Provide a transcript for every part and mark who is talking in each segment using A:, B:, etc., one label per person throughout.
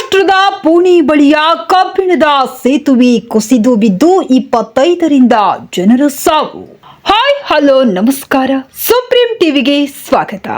A: ಮಹಾರಾಷ್ಟ್ರದ ಪುಣೆ ಬಳಿಯ ಕಬ್ಬಿಣದ ಸೇತುವೆ ಕುಸಿದು ಬಿದ್ದು ಇಪ್ಪತ್ತೈದರಿಂದ ಜನರು ಸಾವು. ಹಾಯ್, ಹಲೋ, ನಮಸ್ಕಾರ. ಸುಪ್ರೀಂ ಟಿವಿಗೆ ಸ್ವಾಗತ.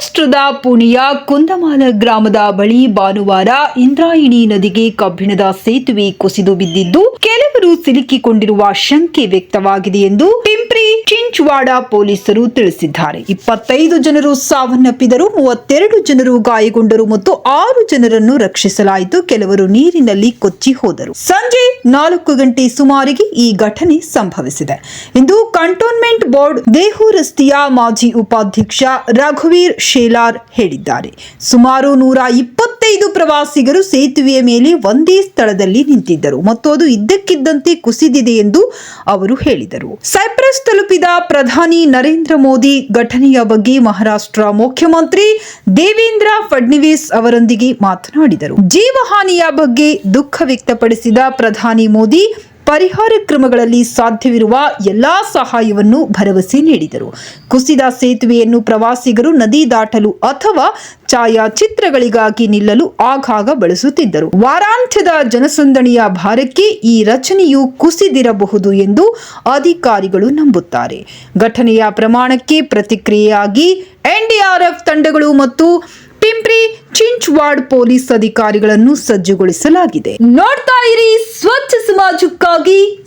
A: ಮಹಾರಾಷ್ಟ್ರದ ಪುಣೆಯ ಕುಂದಮಾಲ ಗ್ರಾಮದ ಬಳಿ ಭಾನುವಾರ ಇಂದ್ರಾಯಿಣಿ ನದಿಗೆ ಕಬ್ಬಿಣದ ಸೇತುವೆ ಕುಸಿದು ಬಿದ್ದಿದ್ದು ಕೆಲವರು ಸಿಲುಕಿಕೊಂಡಿರುವ ಶಂಕೆ ವ್ಯಕ್ತವಾಗಿದೆ ಎಂದು ಪಿಂಪ್ರಿ ಚಿಂಚ್ವಾಡ ಪೊಲೀಸರು ತಿಳಿಸಿದ್ದಾರೆ. ಇಪ್ಪತ್ತೈದು ಜನರು ಸಾವನ್ನಪ್ಪಿದರು ಮೂವತ್ತೆರಡು ಜನರು ಗಾಯಗೊಂಡರು ಮತ್ತು ಆರು ಜನರನ್ನು ರಕ್ಷಿಸಲಾಯಿತು. ಕೆಲವರು ನೀರಿನಲ್ಲಿ ಕೊಚ್ಚಿ ಹೋದರು. ಸಂಜೆ ನಾಲ್ಕು ಗಂಟೆ ಸುಮಾರಿಗೆ ಈ ಘಟನೆ ಸಂಭವಿಸಿದೆ. ಇಂದು ಕಂಟೋನ್ಮೆಂಟ್ ಬೋರ್ಡ್ ದೇಹು ರಸ್ತೆಯ ಮಾಜಿ ಉಪಾಧ್ಯಕ್ಷ ರಘುವೀರ್ ಶೇಲಾರ್ ಹೇಳಿದ್ದಾರೆ. ಸುಮಾರು ನೂರ ಇಪ್ಪತ್ತೈದು ಪ್ರವಾಸಿಗರು ಸೇತುವೆಯ ಮೇಲೆ ಒಂದೇ ಸ್ಥಳದಲ್ಲಿ ನಿಂತಿದ್ದರು. ಮತ್ತು ಅದು ಇದ್ದಕ್ಕಿದ್ದಂತೆ ಕುಸಿದಿದೆ ಎಂದು ಅವರು ಹೇಳಿದರು. ಸೈಪ್ರಸ್ ತಲುಪಿದ ಪ್ರಧಾನಿ ನರೇಂದ್ರ ಮೋದಿ ಘಟನೆಯ ಬಗ್ಗೆ ಮಹಾರಾಷ್ಟ್ರ ಮುಖ್ಯಮಂತ್ರಿ ದೇವೇಂದ್ರ ಫಡ್ನವೀಸ್ ಅವರೊಂದಿಗೆ ಮಾತನಾಡಿದರು. ಜೀವಹಾನಿಯ ಬಗ್ಗೆ ದುಃಖ ವ್ಯಕ್ತಪಡಿಸಿದ ಪ್ರಧಾನಿ ಮೋದಿ ಪರಿಹಾರ ಕ್ರಮಗಳಲ್ಲಿ ಸಾಧ್ಯವಿರುವ ಎಲ್ಲಾ ಸಹಾಯವನ್ನು ಭರವಸೆ ನೀಡಿದರು. ಕುಸಿದ ಸೇತುವೆಯನ್ನು ಪ್ರವಾಸಿಗರು ನದಿ ದಾಟಲು ಅಥವಾ ಛಾಯಾಚಿತ್ರಗಳಿಗಾಗಿ ನಿಲ್ಲಲು ಆಗಾಗ ಬಳಸುತ್ತಿದ್ದರು. ವಾರಾಂತ್ಯದ ಜನಸಂದಣಿಯ ಭಾರಕ್ಕೆ ಈ ರಚನೆಯು ಕುಸಿದಿರಬಹುದು ಎಂದು ಅಧಿಕಾರಿಗಳು ನಂಬುತ್ತಾರೆ. ಘಟನೆಯ ಪ್ರಮಾಣಕ್ಕೆ ಪ್ರತಿಕ್ರಿಯೆಯಾಗಿ ಎನ್ಡಿಆರ್ಎಫ್ ತಂಡಗಳು ಮತ್ತು ಪಿಂಪ್ರಿ ಚಿಂಚ್ವಾಡ್ ಪೊಲೀಸ್ ಅಧಿಕಾರಿಗಳನ್ನು ಸಜ್ಜುಗೊಳಿಸಲಾಗಿದೆ. ನೋಡ್ತಾ ಇರಿ doggy